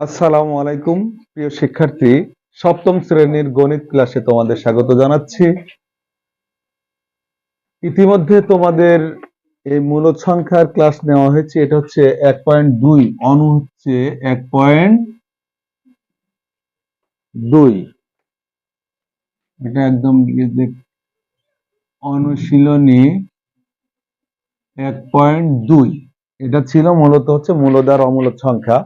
আসসালামু আলাইকুম, প্রিয় শিক্ষার্থী। সপ্তম শ্রেণির গণিত ক্লাসে তোমাদের স্বাগত জানাচ্ছি। ইতিমধ্যে তোমাদের এই মূলদ সংখ্যার ক্লাস নেওয়া হয়েছে, এটা হচ্ছে এক পয়েন্ট দুই অনু হচ্ছে এক পয়েন্ট দুই। এটা একদম অনুশীলনী এক পয়েন্ট দুই। এটা ছিল মূলত হচ্ছে মূলদার অমূলদ সংখ্যা।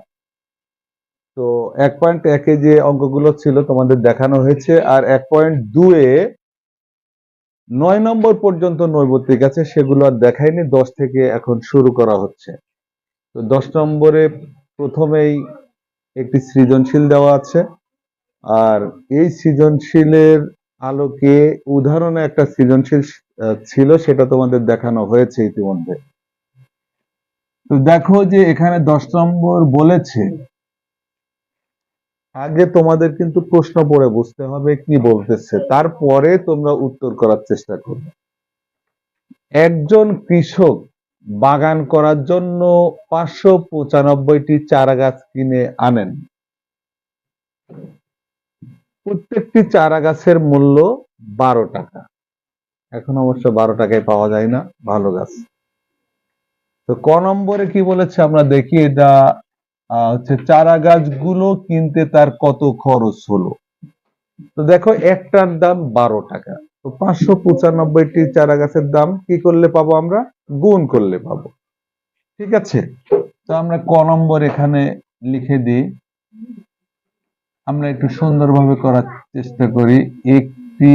তো এক পয়েন্ট একে যে অঙ্কগুলো ছিল তোমাদের দেখানো হয়েছে, আর এক পয়েন্ট দুয়ে নয় নম্বর পর্যন্ত নৈবত্তিক আছে, সেগুলো আর দেখায়নি, দশ থেকে এখন শুরু করা হচ্ছে। তো দশ নম্বরে প্রথমেই একটি সৃজনশীল দেওয়া আছে, আর এই সৃজনশীলের আলোকে উদাহরণে একটা সৃজনশীল ছিল, সেটা তোমাদের দেখানো হয়েছে ইতিমধ্যে। তো দেখো যে এখানে দশ নম্বর বলেছে আগে তোমাদের কিন্তু প্রশ্ন পড়ে বুঝতে হবে কি বলতেছে, তারপরে তোমরা উত্তর করার চেষ্টা করবে। একজন কৃষক বাগান করার জন্য পাঁচশো পঁচানব্বইটি চারা গাছ কিনে আনেন। প্রত্যেকটি চারা গাছের মূল্য বারো টাকা। এখন অবশ্য বারো টাকায় পাওয়া যায় না, ভালো গাছ। তো ক নম্বরে কি বলেছে আমরা দেখি, এটা হচ্ছে চারা গাছগুলো কিনতে তার কত খরচ হলো? তো দেখো, একটার দাম বারো টাকা। তো পাঁচশো পঁচানব্বইটি চারা গাছের দাম কি করলে পাবো আমরা? গুণ করলে পাবো। ঠিক আছে? তো আমরা ক নম্বর এখানে লিখে দিই। আমরা একটু সুন্দরভাবে করার চেষ্টা করি। একটি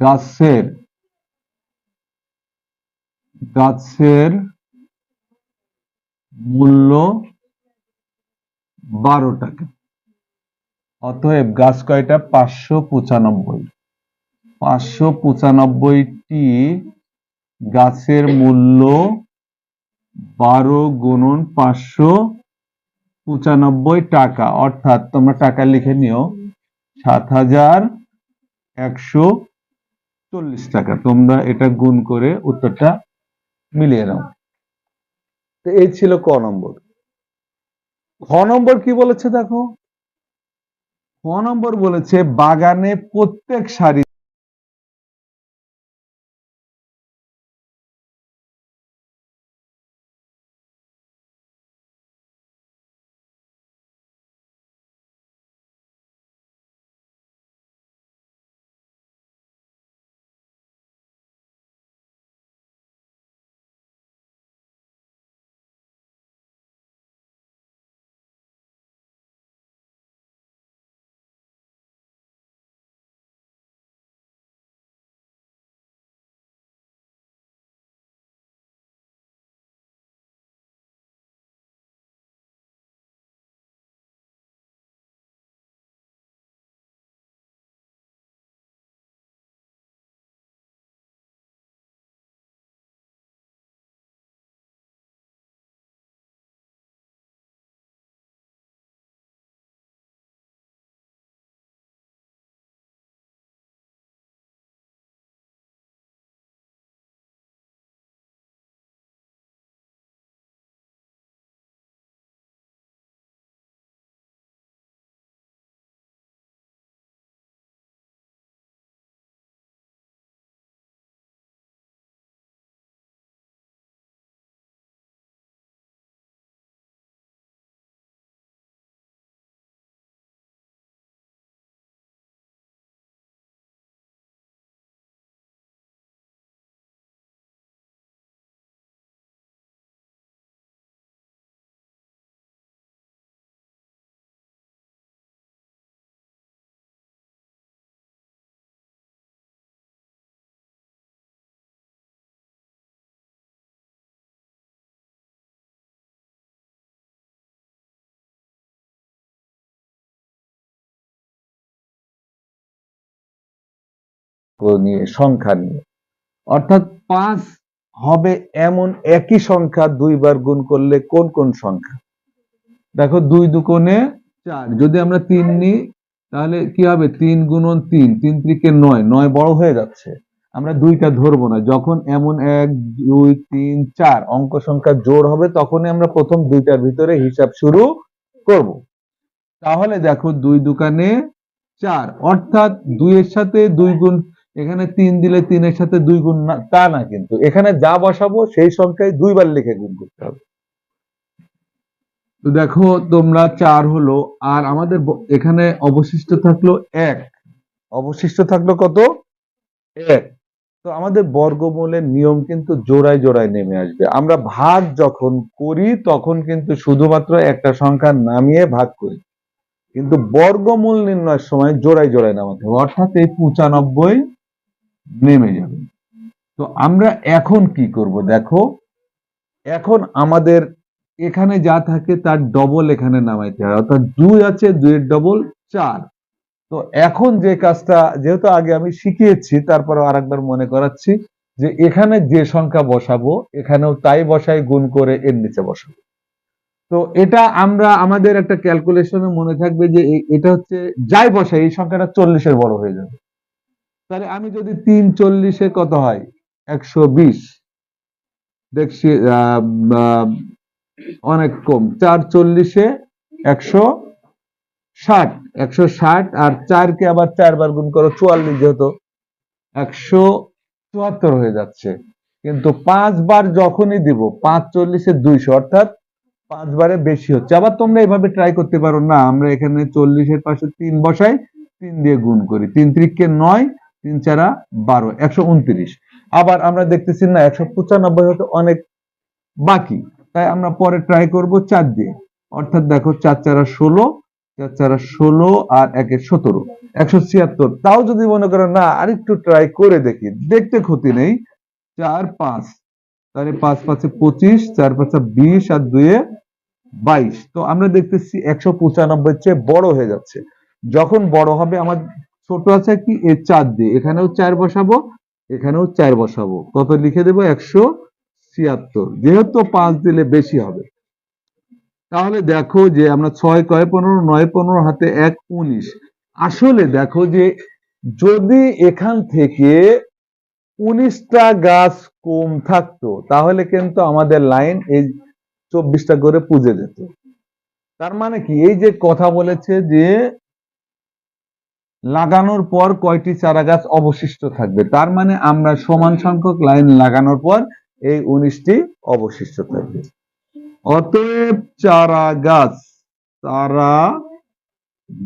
গাছের গাছের মূল্য বারো টাকা। অতএব গাছ কয়টা? পাঁচশো পঁচানব্বই। পাঁচশো পঁচানব্বইটি গাছের মূল্য বারো গুণন পাঁচশো পঁচানব্বই টাকা। অর্থাৎ তোমরা টাকা লিখে নিও, সাত হাজার একশো চল্লিশ টাকা। তোমরা এটা গুণ করে উত্তরটা মিলিয়ে নাও। তো এই ছিল ক নম্বর। খ নম্বর কি বলেছে দেখো? খ নম্বর বলেছে, বাগানে প্রত্যেক সারি নিয়ে, সংখ্যা নিয়ে। অর্থাৎ পাঁচ হবে এমন একই সংখ্যা, দুইবার গুণ করলে কোন কোন সংখ্যা? দেখো, দুই দুকোণে চার। যদি আমরা তিন নিই, তাহলে কি হবে? তিন গুণন তিন। তিন ত্রিকে নয়। নয় বড় হয়ে যাচ্ছে। আমরা দুইটা ধরবো না। যখন এমন এক, দুই, তিন, চার অঙ্ক সংখ্যা জোর হবে, তখনই আমরা প্রথম দুইটার ভিতরে হিসাব শুরু করব। তাহলে দেখো, দুই দোকানে চার। অর্থাৎ দুইয়ের সাথে দুই গুণ এখানে তিন দিলে তিনের সাথে দুই গুণ না, তা না কিন্তু। এখানে যা বসাবো সেই সংখ্যায় দুইবার লিখে গুণ করতে হবে। তো দেখো, তোমরা চার হলো, আর আমাদের এখানে অবশিষ্ট থাকল এক। অবশিষ্ট থাকল কত? এক। তো আমাদের বর্গমূলের নিয়ম কিন্তু জোড়ায় জোড়ায় নেমে আসবে। আমরা ভাগ যখন করি, তখন কিন্তু শুধুমাত্র একটা সংখ্যা নামিয়ে ভাগ করি। কিন্তু বর্গমূল নির্ণয়ের সময় জোড়ায় জোড়ায় নামাতে হবে। অর্থাৎ এই পঁচানব্বই নেমে যাবে। তো আমরা এখন কি করব দেখো? এখন আমাদের এখানে যা থাকে তার ডবল এখানে নামাইতে হয়। অর্থাৎ দুই আছে, দুইয়ের ডবল চার। তো এখন যে কাজটা, যেহেতু আগে আমি শিখিয়েছি তারপরে আরেকবার মনে করাচ্ছি যে এখানে যে সংখ্যা বসাবো, এখানেও তাই বসাই, গুণ করে এর নিচে বসাবো। তো এটা আমরা, আমাদের একটা ক্যালকুলেশনে মনে থাকবে যে এটা হচ্ছে যাই বসাই, এই সংখ্যাটা চল্লিশের বড় হয়ে যাবে। তাহলে আমি যদি তিন চল্লিশে কত হয়? একশো বিশ। দেখছি অনেক কম। চার চল্লিশে একশো ষাট। একশো ষাট আর চারকে আবার চারবার গুণ করো, চুয়াল্লিশ যেহেতু, একশো চুয়াত্তর হয়ে যাচ্ছে। কিন্তু পাঁচবার যখনই দিব, পাঁচ চল্লিশে দুইশো, অর্থাৎ পাঁচবারে বেশি হচ্ছে। আবার তোমরা এভাবে ট্রাই করতে পারো, না, আমরা এখানে চল্লিশের পাশে তিন বসাই, তিন দিয়ে গুণ করি। তিন ত্রিককে নয় তিন চারা বারো, একশো উনত্রিশ। আবার আমরা দেখতেছি না, একশো পঁচানব্বই হতে অনেক বাকি। তাই আমরা পরে ট্রাই করব চার দিয়ে। অর্থাৎ দেখো চার চারা ষোলো, চার চারা ষোলো আর একে সতেরো, একশো ছিয়াত্তর। তাও যদি মনে করো না, আরেকটু ট্রাই করে দেখি, দেখতে ক্ষতি নেই। চার পাঁচ, তাহলে পাঁচ পাঁচে পঁচিশ, চার পাঁচে বিশ আর দুয়ে বাইশ। তো আমরা দেখতেছি একশো পঁচানব্বই চেয়ে বড় হয়ে যাচ্ছে। যখন বড় হবে, আমার ছোট আছে কি? এ চার দিয়ে। এখানেও চার বসাবো, এখানেও চার বসাবো। কত লিখে দেবো? একশো ছিয়াত্তর। যেহেতু পাঁচ দিলে বেশি হবে। তাহলে দেখো যে আমরা ছয় কয় পনেরো? নয় পনেরো, হাতে এক উনিশ। আসলে দেখো যে যদি এখান থেকে উনিশটা গাছ কম থাকতো, তাহলে কিন্তু আমাদের লাইন এই চব্বিশটা করে পুজে যেত। তার মানে কি? এই যে কথা বলেছে যে লাগানোর পর কয়টি চারা গাছ অবশিষ্ট থাকবে? তার মানে আমরা সমান সংখ্যক লাইন লাগানোর পর এই উনিশটি অবশিষ্ট থাকবে। অতএব চারা গাছ চারা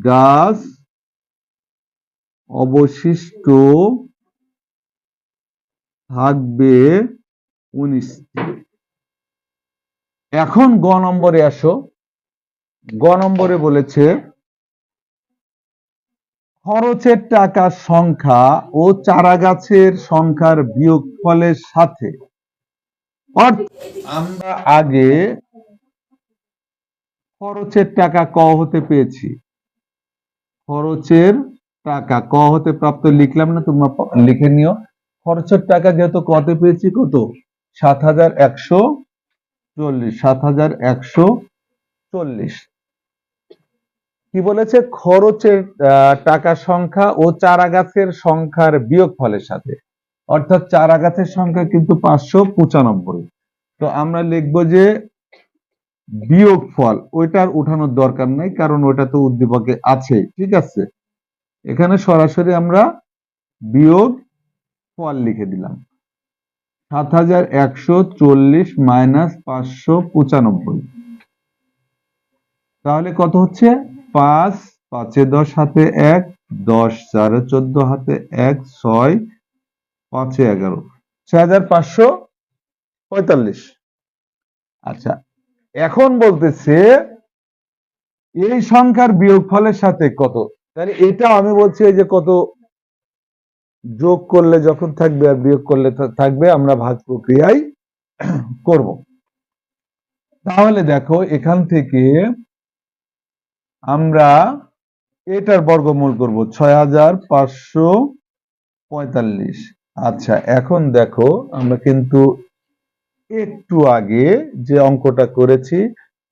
গাছ অবশিষ্ট থাকবে উনিশটি। এখন গ নম্বরে আসো। গ নম্বরে বলেছে খরচের টাকার সংখ্যা ও চারা গাছের সংখ্যার বিয়োগফলের সাথে। অর্থাৎ আমরা আগে খরচের টাকা ক হতে পেয়েছি। খরচের টাকা ক হতে প্রাপ্ত লিখলাম না, তোমরা লিখে নিও। খরচের টাকা যেহেতু কতে পেয়েছি কত? সাত হাজার একশো চল্লিশ। সাত হাজার একশো চল্লিশ। কি বলেছে? খরচের টাকা সংখ্যা ও চারা গাছের সংখ্যার বিয়োগ ফলের সাথে। অর্থাৎ চারা গাছের সংখ্যা কিন্তু পাঁচশো পঁচানব্বই। তো আমরা লিখব যে বিয়োগ ফল ওইটার উঠানোর দরকার নাই, কারণ ওটা তো উদ্দীপকে আছে, ঠিক আছে? এখানে সরাসরি আমরা বিয়োগ ফল লিখে দিলাম। সাত হাজার একশো চল্লিশ মাইনাস পাঁচশো পঁচানব্বই। তাহলে কত হচ্ছে? পাঁচ, পাঁচে দশ হাতে এক, দশ, চারে চোদ্দ হাতে এক, ছয়, পাঁচে এগারো। ছয় আচ্ছা এখন বলতেছে এই সংখ্যার বিয়োগফলের সাথে কত? তাহলে এটা আমি বলছি এই যে কত যোগ করলে যখন থাকবে আর বিয়োগ করলে থাকবে, আমরা ভাগ প্রক্রিয়ায় করব। তাহলে দেখো, এখান থেকে আমরা এটার বর্গমূল করব ছয় হাজার পাঁচশো পঁয়তাল্লিশ। আচ্ছা এখন দেখো, আমরা কিন্তু একটু আগে যে অঙ্কটা করেছি,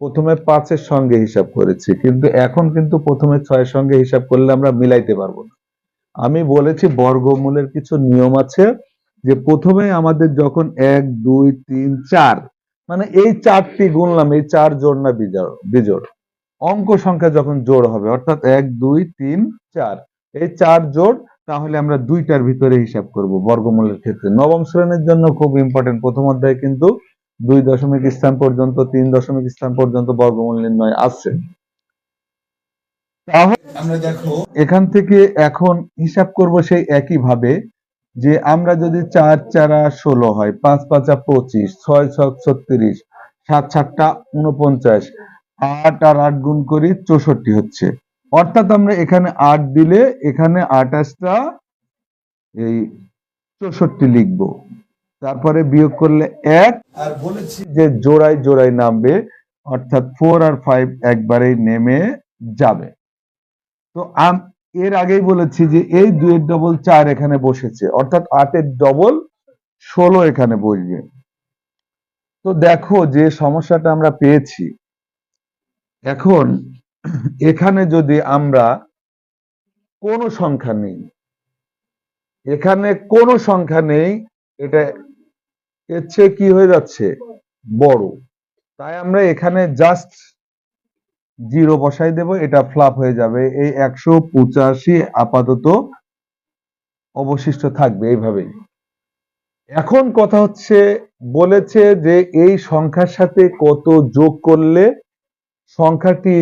প্রথমে পাঁচের সঙ্গে হিসাব করেছি, কিন্তু এখন কিন্তু প্রথমে ছয়ের সঙ্গে হিসাব করলে আমরা মিলাইতে পারব না। আমি বলেছি বর্গমূলের কিছু নিয়ম আছে, যে প্রথমে আমাদের যখন এক, দুই, তিন, চার মানে এই চারটি গুনলাম, এই চার জোড় না বিজোড় বিজোড়। অঙ্ক সংখ্যা যখন জোড় হবে, অর্থাৎ এক, দুই, তিন, চার, এই চার জোড়, তাহলে আমরা দুইটার ভিতরে হিসাব করব বর্গমূলের ক্ষেত্রে। নবম শ্রেণির জন্য খুব ইম্পর্টেন্ট প্রথম অধ্যায় কিন্তু দুই দশমিক স্থান পর্যন্ত, তিন দশমিক স্থান পর্যন্ত বর্গমূল নির্ণয় আছে। আমরা দেখো, এখান থেকে এখন হিসাব করব সেই একই ভাবে যে আমরা যদি চার, চারা ষোলো হয়, পাঁচ, পাঁচা পঁচিশ, ছয় ছয়, ছত্রিশ, সাত, সাতটা উনপঞ্চাশ আট আর আট গুণ করি চৌষট্টি হচ্ছে। অর্থাৎ আমরা এখানে আট দিলে এখানে আঠাশটা এই চৌষট্টি লিখব। তারপরে বিয়োগ করলে এক। আর বলেছি যে জোড়ায় জোড়ায় নামবে, অর্থাৎ ফোর আর ফাইভ একবারেই নেমে যাবে। তো এর আগেই বলেছি যে এই দুইয়ের ডবল চার এখানে বসেছে, অর্থাৎ আটের ডবল ষোলো এখানে বসবে। তো দেখো যে সমস্যাটা আমরা পেয়েছি। এখন, এখানে যদি আমরা কোনো সংখ্যা নেই, এখানে কোনো সংখ্যা নেই, এটা এর চেয়ে কি হয়ে যাচ্ছে? বড়। তাই আমরা এখানে জাস্ট জিরো বসাই দেব, এটা ফ্লাপ হয়ে যাবে। এই একশো পঁচাশি আপাতত অবশিষ্ট থাকবে এইভাবেই। এখন কথা হচ্ছে, বলেছে যে এই সংখ্যার সাথে কত যোগ করলে সংখ্যাটি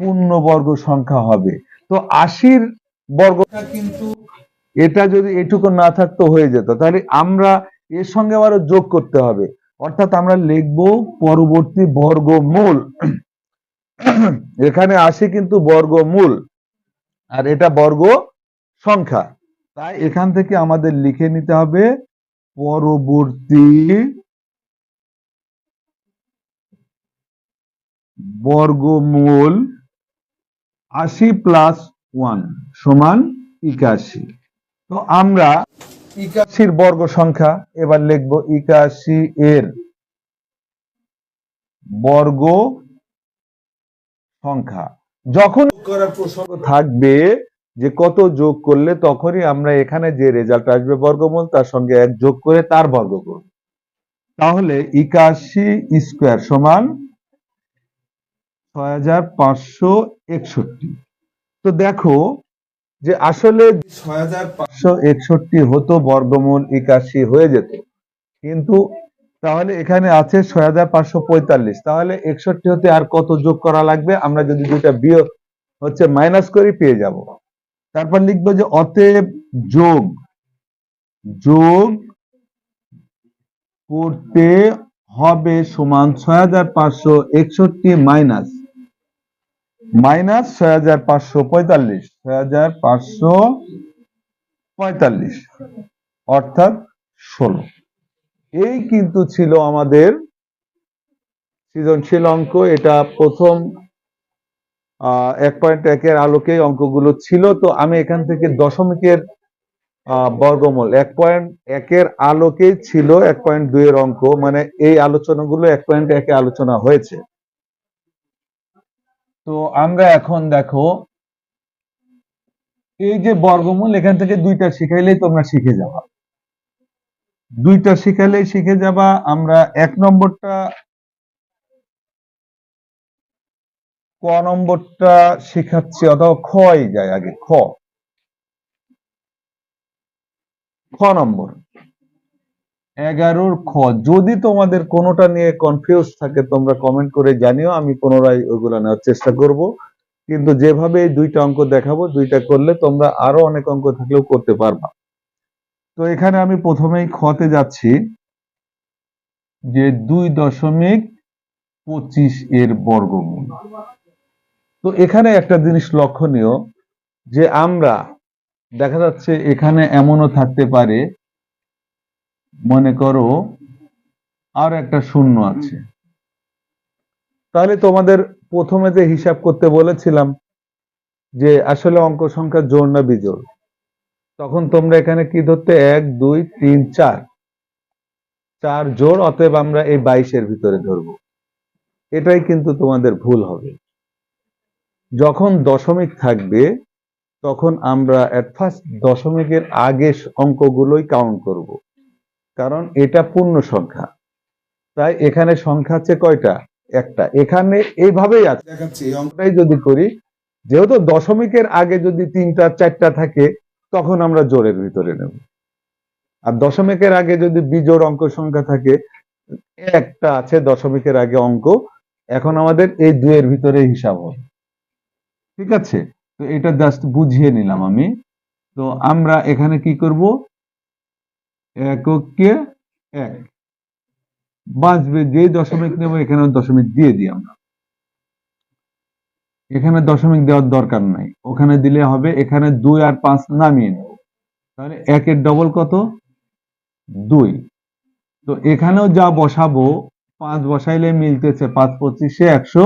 পূর্ণবর্গ সংখ্যা হবে। তো আশির বর্গটা কিন্তু এটা যদি এটুকু না থাকতো হয়ে যেত, তাহলে আমরা এর সঙ্গে আরও যোগ করতে হবে। অর্থাৎ আমরা লিখব পরবর্তী বর্গমূল। এখানে আশি কিন্তু বর্গমূল, আর এটা বর্গ সংখ্যা। তাই এখান থেকে আমাদের লিখে নিতে হবে পরবর্তী বর্গমূল আশি প্লাস ওয়ান সমান একাশি। তো আমরা একাশির বর্গ সংখ্যা এবার লিখব একাশি এর বর্গ সংখ্যা। যখন করার প্রসঙ্গ থাকবে যে কত যোগ করলে তখনই আমরা এখানে যে রেজাল্ট আসবে বর্গমূল তার সঙ্গে এক যোগ করে তার বর্গ করব। তাহলে একাশি স্কোয়ার সমান ছয় হাজার পাঁচশো একষট্টি। তো দেখো যে আসলে ছয় হাজার পাঁচশো একষট্টি হতো বর্গমূল একাশি হয়ে যেত। কিন্তু তাহলে এখানে আছে ছয় হাজার পাঁচশো পঁয়তাল্লিশ। তাহলে একষট্টি হতে আর কত যোগ করা লাগবে? আমরা যদি দুইটা বিয়োগ হচ্ছে মাইনাস করি, পেয়ে যাব। তারপর লিখব যে অতএব যোগ যোগ করতে হবে সমান ছয় হাজার পাঁচশো একষট্টি মাইনাস মাইনাস ছয় হাজার পাঁচশো পঁয়তাল্লিশ, ছয় হাজার পাঁচশো পঁয়তাল্লিশ, অর্থাৎ ষোলো। এই কিন্তু ছিল আমাদের সৃজনশীল অঙ্ক। এটা প্রথম এক পয়েন্ট একের আলোকে অঙ্কগুলো ছিল। তো আমি এখান থেকে দশমিকের বর্গমূল, এক পয়েন্ট একের আলোকেই ছিল এক পয়েন্ট দুইয়ের অঙ্ক। মানে এই আলোচনাগুলো এক পয়েন্ট একে আলোচনা হয়েছে। তো আমরা এখন দেখো, এই যে বর্গমূল, এখান থেকে দুইটা শিখাইলেই তোমরা শিখে যাবা। দুইটা শিখাইলেই শিখে যাবা, আমরা এক নম্বরটা, ক নম্বরটা শিখাচ্ছি, অথবা খই যায় আগে, খ। খ নম্বর। এগারোর খ, যদি তোমাদের কোনোটা নিয়ে কনফিউজ থাকে, তোমরা কমেন্ট করে জানিও, আমি পুনরায় ওইগুলো নেওয়ার চেষ্টা করব। কিন্তু যেভাবে এই দুইটা অঙ্ক দেখাবো, দুইটা করলে তোমরা আরও অনেক অঙ্ক থাকলেও করতে পারবা। তো এখানে আমি প্রথমেই খতে যাচ্ছি, যে দুই দশমিক পঁচিশ এর বর্গমূল। তো এখানে একটা জিনিস লক্ষণীয়, যে আমরা, দেখা যাচ্ছে এখানে এমনও থাকতে পারে মনে করো আর একটা শূন্য আছে। তাহলে তোমাদের প্রথমে যে হিসাব করতে বলেছিলাম যে আসলে অঙ্ক সংখ্যা জোড় না বিজোড় তখন তোমরা এখানে কি ধরতে এক দুই তিন চার। চার জোড় অতএব আমরা এই বাইশের ভিতরে ধরবো। এটাই কিন্তু তোমাদের ভুল হবে। যখন দশমিক থাকবে তখন আমরা এট ফার্স্ট দশমিকের আগে অঙ্কগুলোই কাউন্ট করব। কারণ এটা পূর্ণ সংখ্যা। তাই এখানে সংখ্যা আছে কয়টা? একটা। এখানে এইভাবেই আছে। দেখাচ্ছি, এই অঙ্কটাই যদি করি, যেহেতু দশমিকের আগে যদি তিনটা, চারটা থাকে, তখন আমরা জোরের ভিতরে নেব। আর দশমিকের আগে যদি বিজোড় অঙ্ক সংখ্যা থাকে, একটা আছে দশমিকের আগে অঙ্ক, এখন আমাদের এই দুয়ের ভিতরে হিসাব হবে। ঠিক আছে? তো এটা জাস্ট বুঝিয়ে নিলাম আমি। তো আমরা এখানে কি করব? এককে এক। বাঁচবে যে দশমিক নেব, এখানে দশমিক দিয়ে দিই আমরা। এখানে দশমিক দেওয়ার দরকার নাই। ওখানে দিলে হবে, এখানে দুই আর পাঁচ নামিয়ে নেব। তাহলে একের ডবল কত? দুই। তো এখানেও যা বসাবো, পাঁচ বসাইলে মিলতেছে পাঁচ পঁচিশে একশো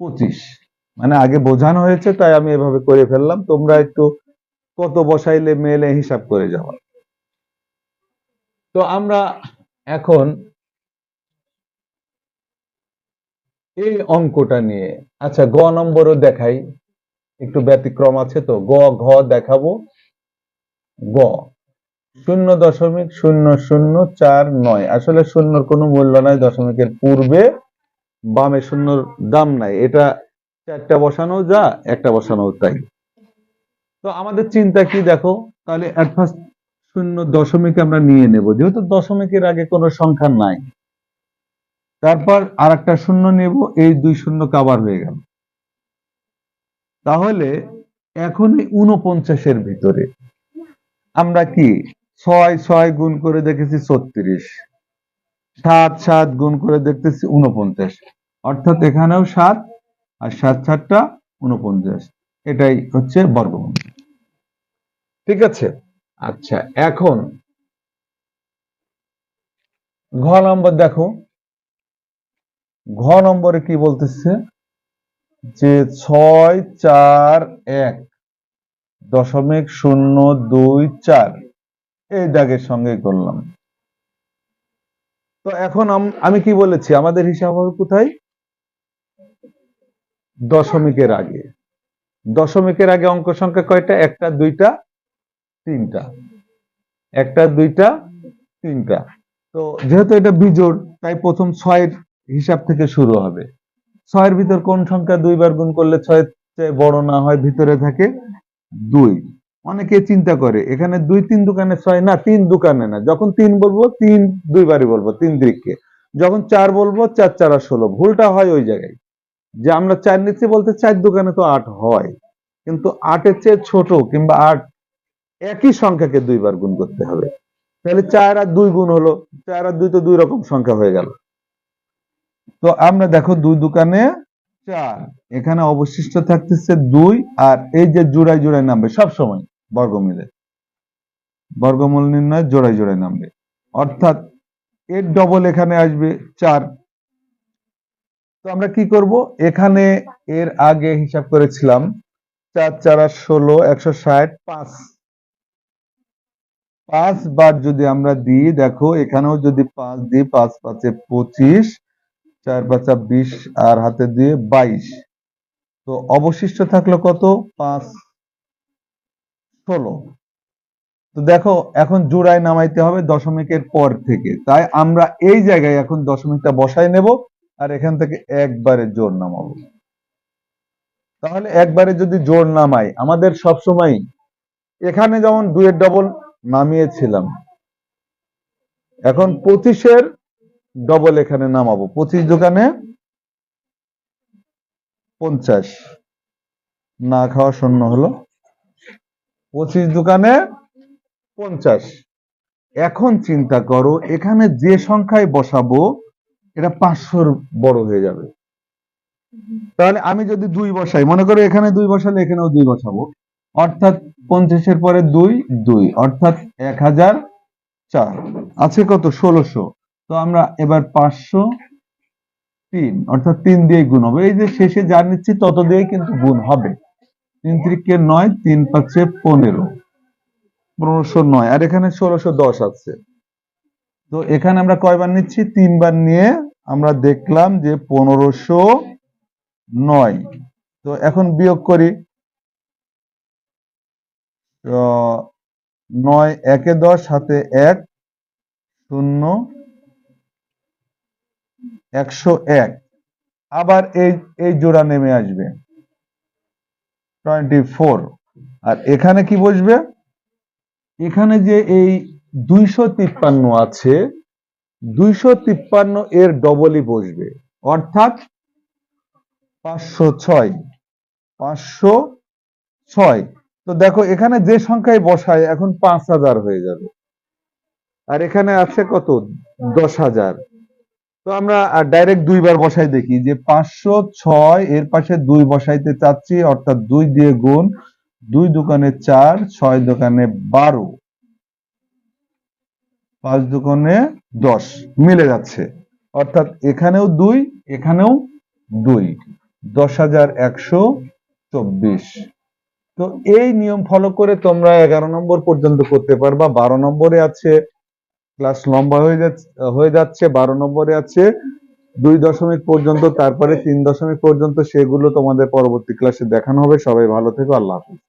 পঁচিশ। মানে আগে বোঝানো হয়েছে, তাই আমি এভাবে করে ফেললাম। তোমরা একটু কত বসাইলে মেলে হিসাব করে যাওয়া তো আমরা এখন এই অঙ্কটা নিয়ে আচ্ছা গ নম্বরও দেখাই। একটু ব্যতিক্রম আছে তো। গ, ঘ দেখাবো। গ। শূন্য দশমিক শূন্য শূন্য চার নয়। আসলে শূন্যর কোনো মূল্য নাই দশমিকের পূর্বে। বামে শূন্যর দাম নাই। এটা চারটা বসানো যা, একটা বসানো তাই। তো আমাদের চিন্তা কি দেখো? তাহলে ফার্স্ট শূন্য দশমিক আমরা নিয়ে নেব। যেহেতু দশমিকের আগে কোনো সংখ্যা নাই, তারপর আর একটা শূন্য নেব, এই দুই শূন্য কাবার হয়ে গেল। তাহলে এখন এই উনপঞ্চাশের ভিতরে আমরা কি ছয় ছয় গুণ করে দেখেছি ছত্রিশ, সাত সাত গুণ করে দেখতেছি উনপঞ্চাশ অর্থাৎ এখানেও সাত আর সাত, সাতটা উনপঞ্চাশ এটাই হচ্ছে বর্গমূল। ঠিক আছে? আচ্ছা এখন ঘ নম্বর দেখো। ঘ নম্বরে কি বলতেছে? যে ছয় চার এক দশমিক শূন্য দুই চার। এই দাগের সঙ্গে করলাম। তো এখন আম- কি বলেছি? আমাদের হিসাব হবে কোথায়? দশমিকের আগে। দশমিকের আগে অঙ্ক সংখ্যা কয়টা? একটা, দুইটা তিনটা। একটা, দুইটা, তিনটা। তো যেহেতু এটা বিজোড়, তাই প্রথম ছয়ের হিসাব থেকে শুরু হবে। ছয়ের ভিতর কোন সংখ্যা দুইবার গুণ করলে ছয়ের চেয়ে বড় না হয়, ভিতরে থাকে দুই। অনেকে চিন্তা করে, এখানে দুই তিন দোকানে ছয়? না, তিন দোকানে না। যখন তিন বলব, তিন দুইবারই বলব, তিন দিককে। যখন চার বলব, চার চার আর ষোলো। ভুলটা হয় ওই জায়গায়। যে আমরা চার নিচ্ছি বলতে চার দোকানে তো আট হয়। কিন্তু আটের চেয়ে ছোট কিংবা আট একই সংখ্যাকে দুইবার গুণ করতে হবে। তাহলে চার আর দুই গুণ হলো, চার আর দুই তো দুই রকম সংখ্যা হয়ে গেল। তো আমরা দেখো দুই দোকানে চার, এখানে অবশিষ্ট থাকতেছে দুই, আর এই যে জোড়ায় জোড়ায় নামবে, সব সময় বর্গমূলে। বর্গমূল নির্ণয় জোড়ায় জোড়ায় নামবে। অর্থাৎ এর ডবল এখানে আসবে চার। তো আমরা কি করব? এখানে এর আগে হিসাব করেছিলাম, চার চার আর ষোলো, একশো ষাট, পাঁচ। পাঁচ বার যদি আমরা দিই, দেখো এখানেও যদি পাঁচ দিই, পাঁচ পাঁচে পঁচিশ, চার পাঁচা বিশ, আর হাতে দিয়ে বাইশ। তো অবশিষ্ট থাকল কত? পাঁচ, ষোলো। তো দেখো, এখন জোড়ায় নামাইতে হবে দশমিকের পর থেকে। তাই আমরা এই জায়গায় এখন দশমিকটা বসাই নেব, আর এখান থেকে একবারে জোর নামাবো। তাহলে একবারে যদি জোর নামাই, আমাদের সবসময় এখানে যেমন দুয়ের ডবল নামিয়েছিলাম। এখন পঁচিশের ডবল এখানে নামাবো। পঁচিশ দোকানে পঞ্চাশ। না খাওয়া শূন্য হলো। পঁচিশ দোকানে পঞ্চাশ। এখন চিন্তা করো, এখানে যে সংখ্যায় বসাবো, এটা পাঁচশোর বড় হয়ে যাবে। তাহলে আমি যদি দুই বসাই, মনে করো এখানে দুই বসালে এখানেও দুই বসাবো। অর্থাৎ পঞ্চাশের পরে দুই দুই, অর্থাৎ এক হাজার চার। আছে কত? ষোলোশো। তো আমরা এবার পাঁচশো তিন, অর্থাৎ তিন দিয়ে গুণ হবে। এই যে শেষে যা নিচ্ছি তত দিয়েই কিন্তু গুণ হবে। তিন ত্রিকে নয়, তিন পাঁচে পনেরো। পনেরোশো নয়, আর এখানে ষোলোশো দশ আছে। তো এখানে আমরা কয়বার নিচ্ছি? তিনবার নিয়ে আমরা দেখলাম যে পনেরোশো নয়। তো এখন বিয়োগ করি। নয়, একে দশ হাতে এক, শূন্য, একশো এক। আবার এই এই জোড়া নেমে আসবে। টোয়েন্টি ফোর আর এখানে কি বসবে? এখানে যে এই দুইশো তিপ্পান্ন আছে, দুইশো তিপ্পান্ন এর ডবলই বসবে। অর্থাৎ পাঁচশো ছয়। পাঁচশো ছয়। তো দেখো, এখানে যে সংখ্যায় বসায়, এখন পাঁচ হাজার হয়ে যাবে। আর এখানে আছে কত? দশ হাজার। তো আমরা ডাইরেক্ট দুইবার বসাই দেখি, যে পাঁচশো ছয়, এর পাশে দুই বসাইতে চাচ্ছি, অর্থাৎ দুই দিয়ে গুণ, দুই দোকানে চার, ছয় দোকানে বারো। পাঁচ দোকানে দশ, মিলে যাচ্ছে। অর্থাৎ এখানেও দুই এখানেও দুই। দশ হাজার একশো চব্বিশ। তো এই নিয়ম ফলো করে তোমরা এগারো নম্বর পর্যন্ত করতে পারবা। বারো নম্বরে আছে ক্লাস লম্বা হয়ে যাচ্ছে হয়ে যাচ্ছে, বারো নম্বরে আছে, দুই দশমিক পর্যন্ত, তারপরে তিন দশমিক পর্যন্ত, সেগুলো তোমাদের পরবর্তী ক্লাসে দেখানো হবে। সবাই ভালো থেকো, আল্লাহ হাফিজ।